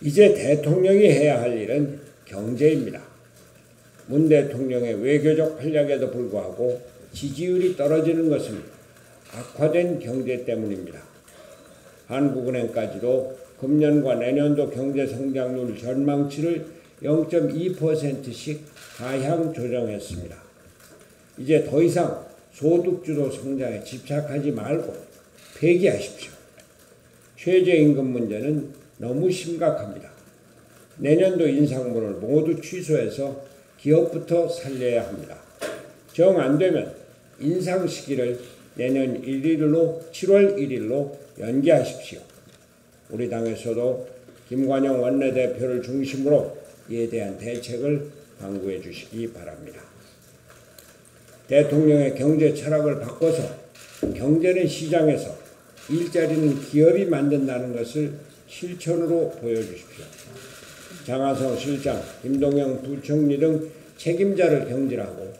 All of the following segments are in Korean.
이제 대통령이 해야 할 일은 경제입니다. 문 대통령의 외교적 활약에도 불구하고 지지율이 떨어지는 것은 악화된 경제 때문입니다. 한국은행까지도 금년과 내년도 경제 성장률 전망치를 0.2%씩 하향 조정했습니다. 이제 더 이상 소득주도 성장에 집착하지 말고 폐기하십시오. 최저임금 문제는 너무 심각합니다. 내년도 인상분을 모두 취소해서 기업부터 살려야 합니다. 정 안 되면 인상 시기를 내년 1일로 7월 1일로 연기하십시오. 우리 당에서도 김관영 원내대표를 중심으로 이에 대한 대책을 강구해 주시기 바랍니다. 대통령의 경제 철학을 바꿔서 경제는 시장에서 일자리는 기업이 만든다는 것을 실천으로 보여주십시오. 장하성 실장, 김동영 부총리 등 책임자를 경질하고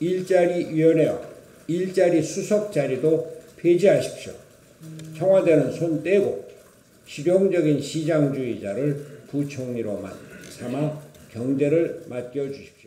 일자리위원회와 일자리 수석 자리도 폐지하십시오. 청와대는 손 떼고 실용적인 시장주의자를 부총리로만 삼아 경제를 맡겨주십시오.